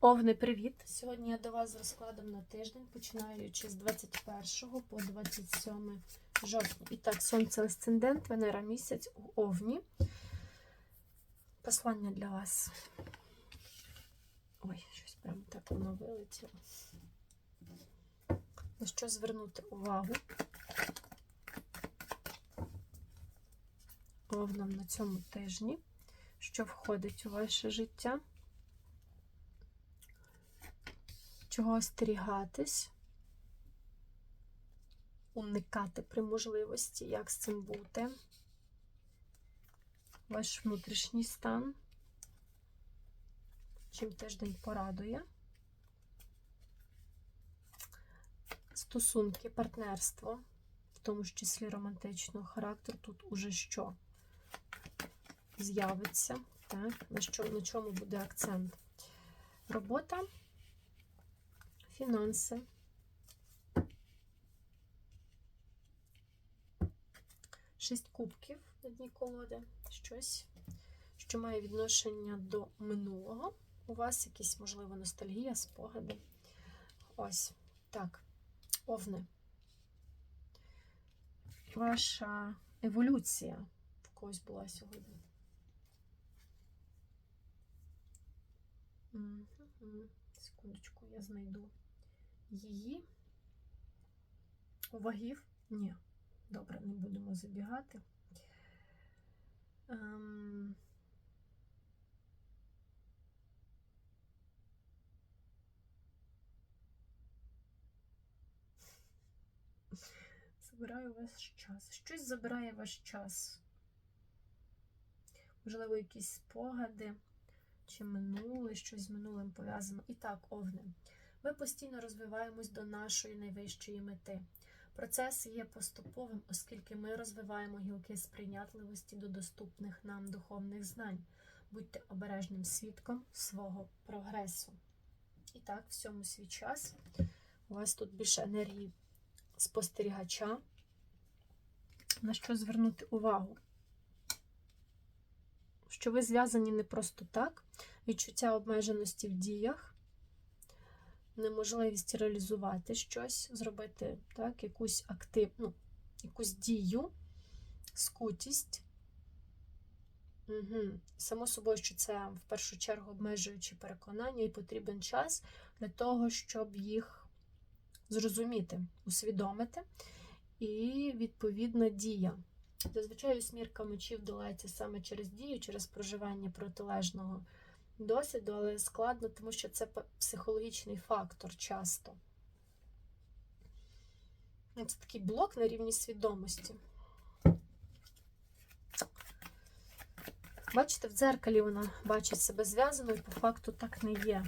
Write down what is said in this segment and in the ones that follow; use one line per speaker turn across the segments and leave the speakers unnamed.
Овни, привіт! Сьогодні я до вас з розкладом на тиждень, починаючи з 21 по 27 жовтня. І так, сонце асцендент, Венера місяць у Овні. Послання для вас. Ой, щось прям так воно вилетіло. На що звернути увагу? Овнам на цьому тижні, що входить у ваше життя. Чого остерігатись, уникати при можливості, як з цим бути, ваш внутрішній стан, чим тиждень порадує, стосунки, партнерство, в тому числі романтичного характеру, тут уже що з'явиться, так? На, що, на чому буде акцент? Робота фінанси. Шість кубків на дні колоди. Щось, що має відношення до минулого. У вас якісь, можливо, ностальгія, спогади. Ось. Так, овни. Ваша еволюція в когось була сьогодні. Секундочку, я знайду її. У вагів? Ні. Добре, не будемо забігати. Ем... Забираю ваш час. Щось забирає ваш час. Можливо, якісь спогади, чи минуле, щось з минулим пов'язано. І так, овни. Ми постійно розвиваємось до нашої найвищої мети. Процес є поступовим, оскільки ми розвиваємо гілки сприйнятливості до доступних нам духовних знань. Будьте обережним свідком свого прогресу. І так, всьому свій час. У вас тут більше енергії спостерігача. На що звернути увагу? Що ви зв'язані не просто так, відчуття обмеженості в діях неможливість реалізувати щось, зробити так, якусь активну, якусь дію, скутість. Угу. Само собою, що це в першу чергу обмежуючі переконання, і потрібен час для того, щоб їх зрозуміти, усвідомити. І відповідна дія. Зазвичай усмірка мечів долається саме через дію, через проживання протилежного досвіду, але складно, тому що це психологічний фактор часто. Ну, це такий блок на рівні свідомості. Бачите, в дзеркалі вона бачить себе зв'язаною, по факту так не є.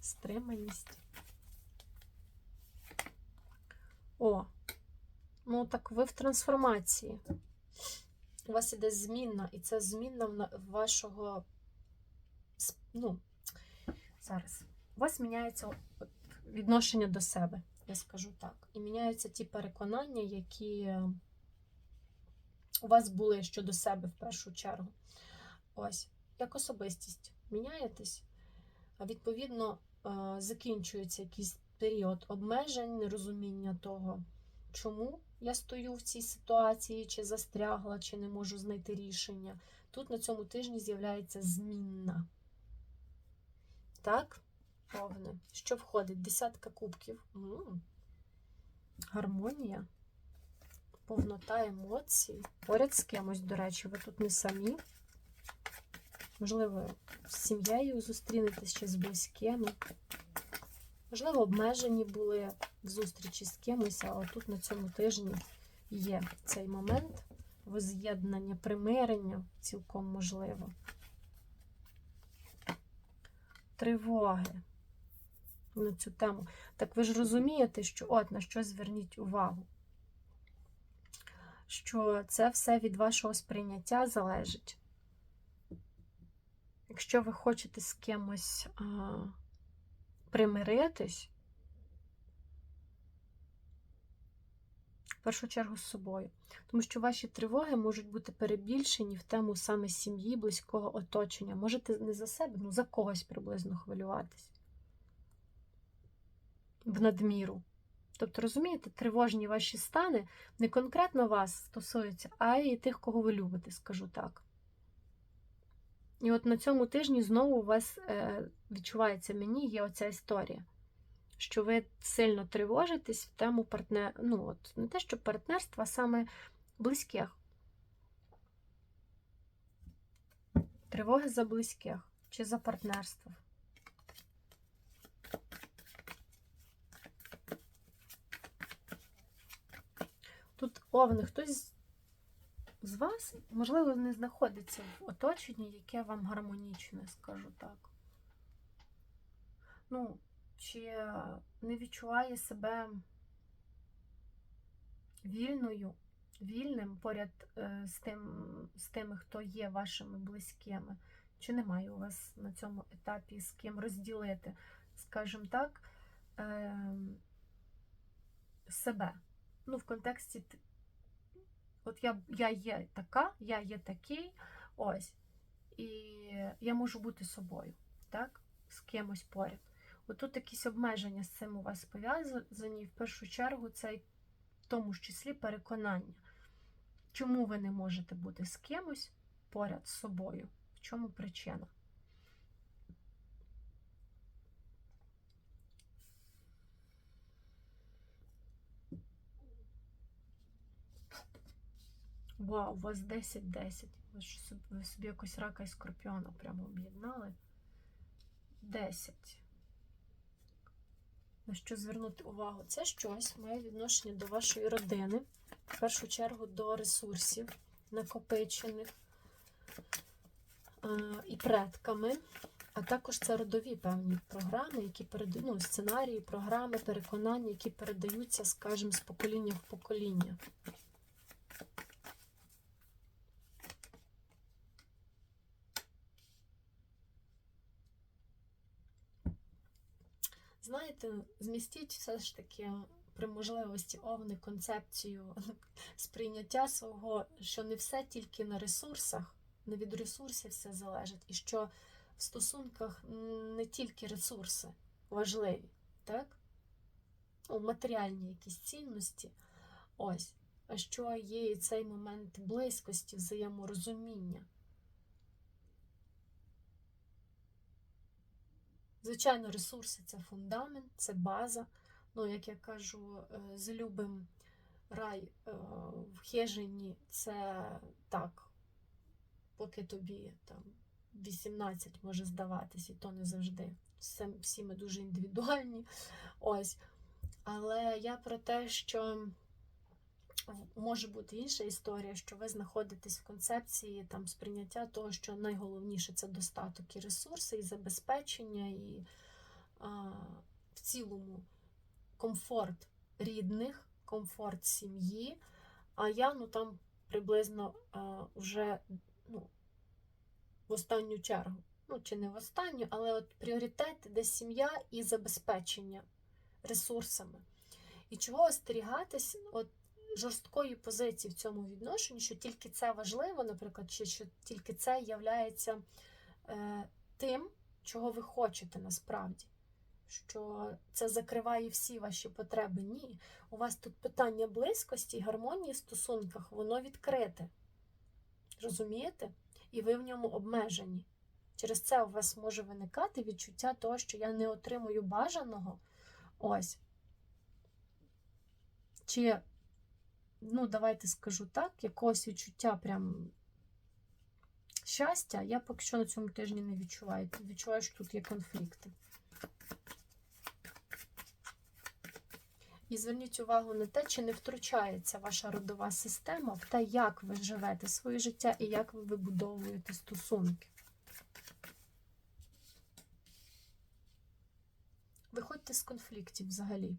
Стриманість. О, ну так ви в трансформації у вас іде змінна, і це змінна вашого. Ну, зараз. У вас міняється відношення до себе, я скажу так. І міняються ті переконання, які у вас були щодо себе в першу чергу. Ось, як особистість. Міняєтесь, а відповідно, закінчується якийсь період обмежень, нерозуміння того, чому я стою в цій ситуації, чи застрягла, чи не можу знайти рішення. Тут на цьому тижні з'являється змінна. Так, повне. Що входить? Десятка кубків. М -м -м. Гармонія, повнота емоцій. Поряд з кимось, до речі, ви тут не самі. Можливо, з сім'єю зустрінетесь чи з близькими. Можливо, обмежені були в зустрічі з кимось, але тут на цьому тижні є цей момент воз'єднання, примирення цілком можливо. Тривоги на цю тему. Так ви ж розумієте, що от на що зверніть увагу? Що це все від вашого сприйняття залежить. Якщо ви хочете з кимось примиритись, в першу чергу з собою. Тому що ваші тривоги можуть бути перебільшені в тему саме сім'ї, близького оточення. Можете не за себе, ну за когось приблизно хвилюватись. В надміру. Тобто, розумієте, тривожні ваші стани не конкретно вас стосуються, а й тих, кого ви любите, скажу так. І от на цьому тижні знову у вас е, відчувається мені є оця історія, що ви сильно тривожитесь в тему партнер... ну от не те, що партнерства, а саме близьких. Тривоги за близьких чи за партнерство. Тут овни, хтось з вас, можливо, не знаходиться в оточенні, яке вам гармонічне, скажу так. Ну, чи не відчуває себе вільною, вільним поряд е, з, тим, з тими, хто є вашими близькими, чи немає у вас на цьому етапі з ким розділити, скажімо так, е, себе. Ну, в контексті От я, я є така, я є такий, ось. І я можу бути собою, так? З кимось поряд. Отут якісь обмеження з цим у вас пов'язані. В першу чергу, це в тому ж числі переконання. Чому ви не можете бути з кимось поряд з собою? В чому причина? Вау, у вас 10-10. Ви, ви собі якось рака і скорпіона прямо об'єднали. 10. На що звернути увагу? Це щось має відношення до вашої родини, в першу чергу до ресурсів накопичених е, і предками. А також це родові певні програми, які передають ну, сценарії, програми, переконання, які передаються, скажімо, з покоління в покоління. Знаєте, змістіть все ж таки при можливості овни концепцію сприйняття свого, що не все тільки на ресурсах, не від ресурсів все залежить, і що в стосунках не тільки ресурси важливі, так? Ну, матеріальні якісь цінності. Ось. А що є цей момент близькості, взаєморозуміння. Звичайно, ресурси це фундамент, це база. Ну, як я кажу, е, з любим рай е, в хижині це так, поки тобі там 18 може здаватись, і то не завжди. Всі ми дуже індивідуальні. Ось. Але я про те, що може бути інша історія, що ви знаходитесь в концепції там сприйняття того, що найголовніше це достаток і ресурси, і забезпечення, і а, в цілому комфорт рідних, комфорт сім'ї. А я ну там приблизно а, вже ну, в останню чергу. Ну, чи не в останню, але от пріоритети, де сім'я і забезпечення ресурсами. І чого остерігатись? От жорсткої позиції в цьому відношенні, що тільки це важливо, наприклад, чи що тільки це являється е, тим, чого ви хочете насправді. Що це закриває всі ваші потреби. Ні. У вас тут питання близькості гармонії в стосунках, воно відкрите. Розумієте? І ви в ньому обмежені. Через це у вас може виникати відчуття того, що я не отримую бажаного. Ось. Чи ну, давайте скажу так, якогось відчуття прям щастя, я поки що на цьому тижні не відчуваю. Відчуваю, що тут є конфлікти. І зверніть увагу на те, чи не втручається ваша родова система в те, як ви живете своє життя і як ви вибудовуєте стосунки. Виходьте з конфліктів взагалі.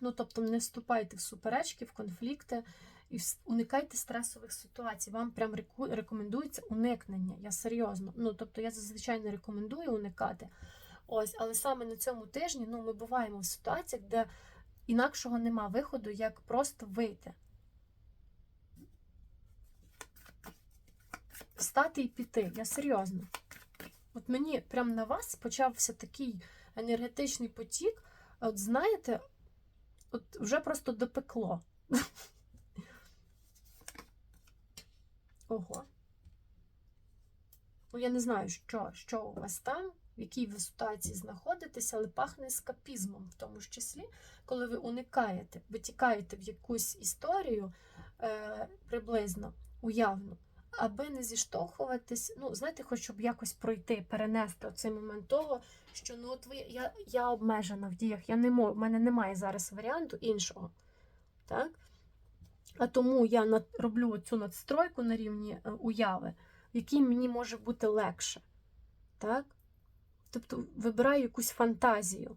Ну, тобто, не вступайте в суперечки, в конфлікти і уникайте стресових ситуацій. Вам прям рекомендується уникнення. Я серйозно. Ну, тобто, я зазвичай не рекомендую уникати. Ось, але саме на цьому тижні ну, ми буваємо в ситуаціях, де інакшого нема виходу, як просто вийти. Встати і піти. Я серйозно. От мені прямо на вас почався такий енергетичний потік. От знаєте, от вже просто допекло. Ого. Ну, я не знаю, що, що у вас там, в якій ви ситуації знаходитесь, але пахне ескапізмом, в тому ж числі, коли ви уникаєте, ви тікаєте в якусь історію е, приблизно уявну, аби не зіштовхуватись, ну, знаєте, хоч щоб якось пройти, перенести оцей момент того, що ну от ви, я, я обмежена в діях, я не можу, в мене немає зараз варіанту іншого. Так? А тому я над, роблю цю надстройку на рівні е, уяви, в якій мені може бути легше. Так? Тобто вибираю якусь фантазію.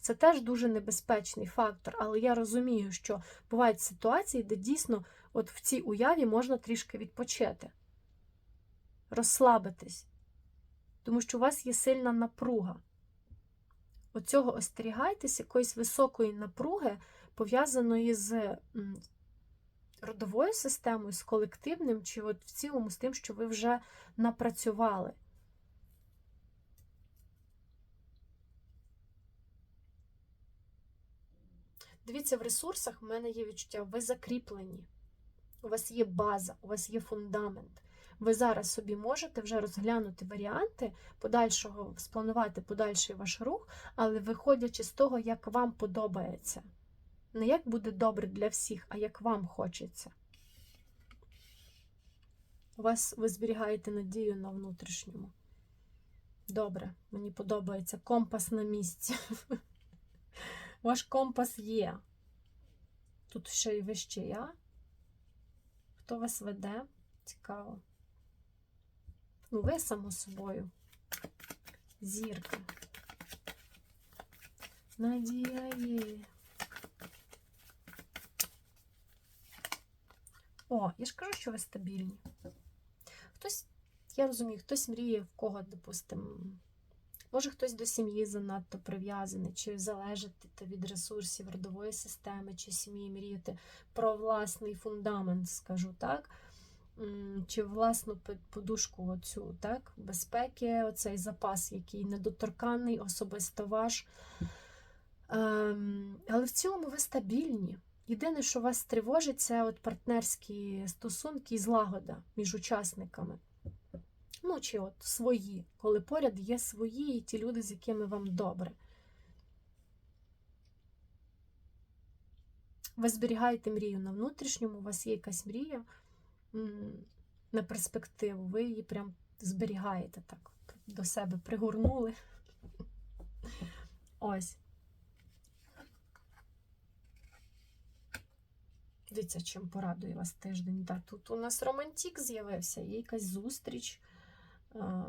Це теж дуже небезпечний фактор, але я розумію, що бувають ситуації, де дійсно от в цій уяві можна трішки відпочити, розслабитись, тому що у вас є сильна напруга. Оцього остерігайтесь якоїсь високої напруги, пов'язаної з родовою системою, з колективним, чи от в цілому з тим, що ви вже напрацювали. Дивіться, в ресурсах в мене є відчуття, ви закріплені. У вас є база, у вас є фундамент. Ви зараз собі можете вже розглянути варіанти подальшого, спланувати подальший ваш рух, але виходячи з того, як вам подобається. Не як буде добре для всіх, а як вам хочеться. У вас ви зберігаєте надію на внутрішньому. Добре, мені подобається компас на місці. Ваш компас є. Тут ще й вище я. Хто вас веде? Цікаво. Ну, ви, само собою. Зірка. Надія є. О, я ж кажу, що ви стабільні. Хтось, я розумію, хтось мріє, в кого, допустимо, може хтось до сім'ї занадто прив'язаний, чи залежати від ресурсів родової системи, чи сім'ї мріяти про власний фундамент, скажу так. Чи власну подушку оцю, так? безпеки, оцей запас, який недоторканий, особисто ваш. Ем, але в цілому ви стабільні. Єдине, що вас тривожить, це от партнерські стосунки і злагода між учасниками. Ну, чи от свої, коли поряд є свої і ті люди, з якими вам добре. Ви зберігаєте мрію на внутрішньому, у вас є якась мрія на перспективу, ви її прям зберігаєте так, до себе пригорнули. Ось. Дивіться, чим порадує вас тиждень. Да, тут у нас романтик з'явився, є якась зустріч, е,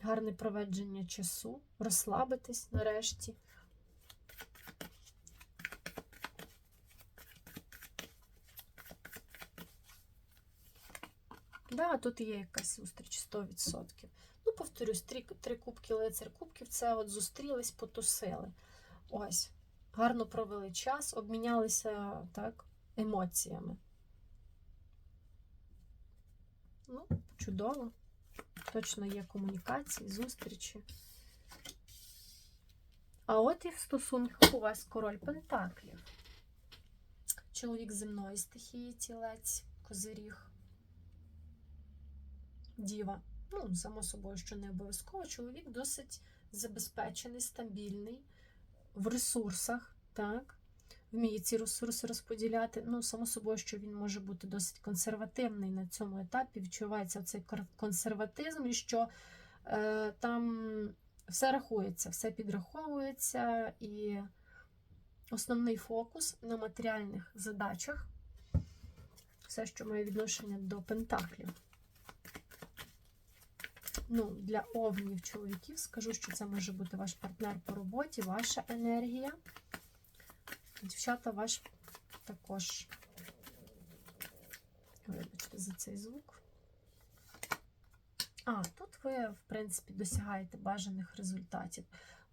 гарне проведження часу, розслабитись нарешті. Да, тут є якась зустріч 100%. Ну, повторюсь, три, три кубки лицар кубків це от зустрілись, потусили. Ось. Гарно провели час, обмінялися так, емоціями. Ну, чудово. Точно є комунікації, зустрічі. А от і в стосунках у вас король Пентаклів. Чоловік земної стихії, тілець, козиріг, діва. Ну, само собою, що не обов'язково. Чоловік досить забезпечений, стабільний, в ресурсах, так? Вміє ці ресурси розподіляти. Ну, само собою, що він може бути досить консервативний на цьому етапі. Відчувається цей консерватизм, і що е, там все рахується, все підраховується, і основний фокус на матеріальних задачах, все, що має відношення до пентаклів. Ну, Для овнів чоловіків скажу, що це може бути ваш партнер по роботі, ваша енергія. Дівчата, ваш також, вибачте за цей звук. А, тут ви, в принципі, досягаєте бажаних результатів.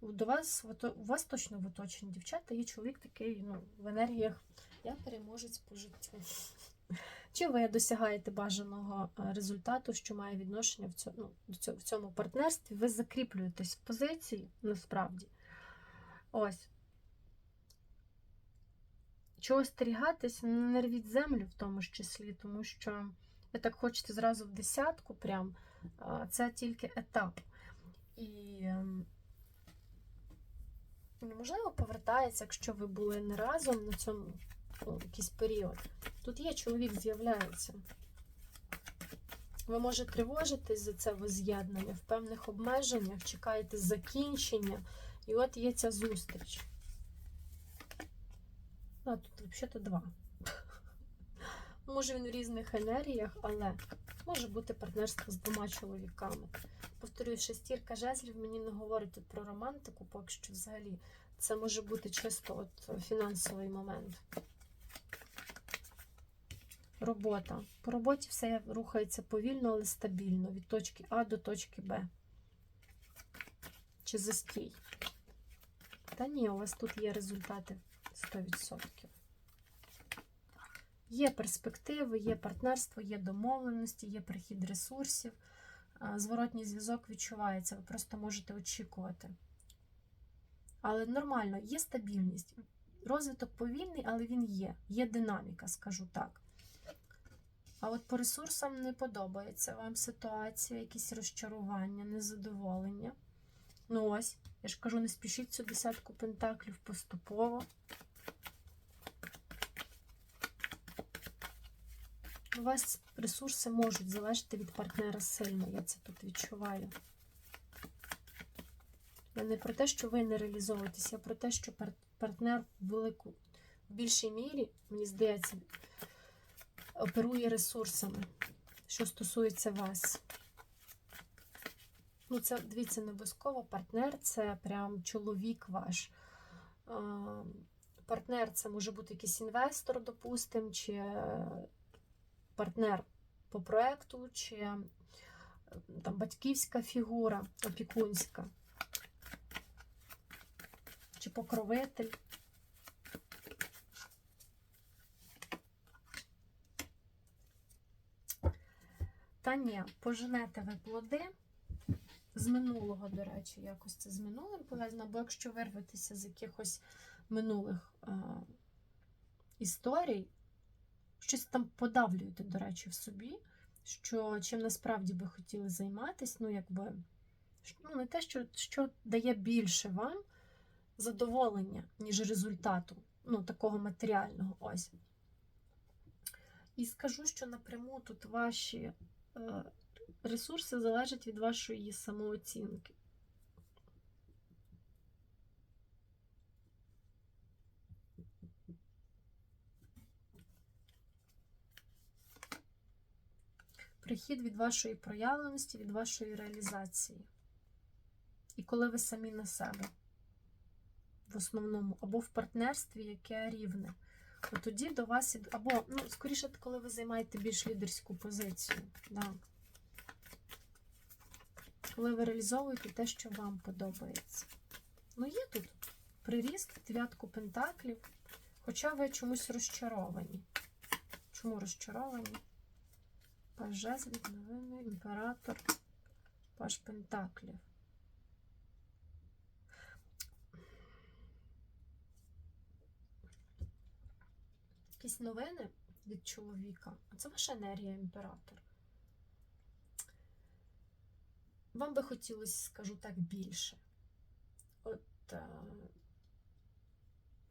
До вас, у вас точно в оточенні дівчата є чоловік такий, ну, в енергіях. Я переможець по життю. Чи ви досягаєте бажаного е, результату, що має відношення в цьому, ну, в цьому партнерстві, ви закріплюєтесь в позиції насправді. Ось. Чого остерігатись, не рвіть землю в тому числі, тому що ви так хочете зразу в десятку, прям, це тільки етап. І ем, неможливо повертається, якщо ви були не разом на цьому ну, якийсь період. Тут є чоловік з'являється. Ви можете тривожитись за це воз'єднання в певних обмеженнях, чекаєте закінчення, і от є ця зустріч. А, тут взагалі-то два. Може він в різних енергіях, але може бути партнерство з двома чоловіками. Повторюю, шестірка жезлів мені не говорить тут про романтику, поки що взагалі. Це може бути чисто от фінансовий момент. Робота. По роботі все рухається повільно, але стабільно. Від точки А до точки Б. Чи застій? Та ні, у вас тут є результати 100%. Є перспективи, є партнерство, є домовленості, є прихід ресурсів. Зворотній зв'язок відчувається, ви просто можете очікувати. Але нормально, є стабільність. Розвиток повільний, але він є. Є динаміка, скажу так. А от по ресурсам не подобається вам ситуація, якісь розчарування, незадоволення. Ну ось, я ж кажу, не спішіть цю десятку пентаклів поступово. У вас ресурси можуть залежати від партнера сильно, я це тут відчуваю. Я не про те, що ви не реалізовуєтесь, я про те, що партнер в велику, в більшій мірі, мені здається, оперує ресурсами, що стосується вас. Ну, це, дивіться, не обов'язково партнер це прям чоловік ваш. Партнер це може бути якийсь інвестор, допустим, чи партнер по проекту, чи е, там батьківська фігура, опікунська, чи покровитель. Та поженете ви плоди з минулого, до речі, якось це з минулим пов'язано, бо якщо вирветеся з якихось минулих е, історій, щось там подавлюєте, до речі, в собі, що чим насправді би хотіли займатися, ну, якби, ну, не те, що, що дає більше вам задоволення, ніж результату, ну, такого матеріального ось. І скажу, що напряму тут ваші ресурси залежать від вашої самооцінки. Прихід від вашої проявленості, від вашої реалізації. І коли ви самі на себе, в основному, або в партнерстві, яке рівне, тоді до вас або, ну, скоріше, коли ви займаєте більш лідерську позицію. Да. Коли ви реалізовуєте те, що вам подобається. Ну, є тут приріст, дев'ятку пентаклів, хоча ви чомусь розчаровані. Чому розчаровані? Паж жезлів, новини, імператор, паж пентаклів. Якісь новини від чоловіка. А це ваша енергія, імператор. Вам би хотілося, скажу так, більше. От е,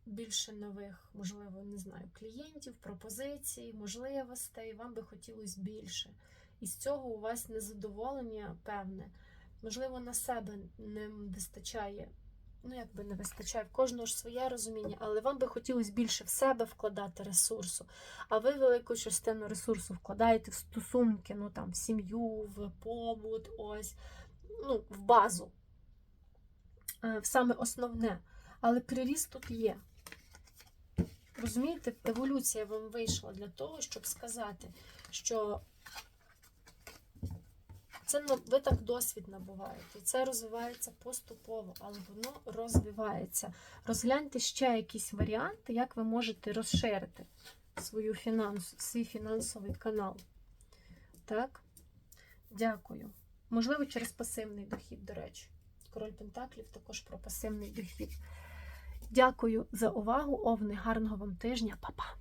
більше нових, можливо, не знаю, клієнтів, пропозицій, можливостей. Вам би хотілося більше. І з цього у вас незадоволення певне. Можливо, на себе не вистачає. Ну, як би не вистачає, в кожного ж своє розуміння, але вам би хотілося більше в себе вкладати ресурсу. А ви велику частину ресурсу вкладаєте в стосунки, ну там в сім'ю, в побут, ось, ну, в базу. Е, В саме основне. Але приріст тут є. Розумієте, еволюція вам вийшла для того, щоб сказати, що Це ну, ви так досвід набуваєте. Це розвивається поступово, але воно розвивається. Розгляньте ще якісь варіанти, як ви можете розширити свою фінанс, свій фінансовий канал. Так? Дякую. Можливо, через пасивний дохід, до речі. Король Пентаклів також про пасивний дохід. Дякую за увагу, Овни. Гарного вам тижня, Па-па!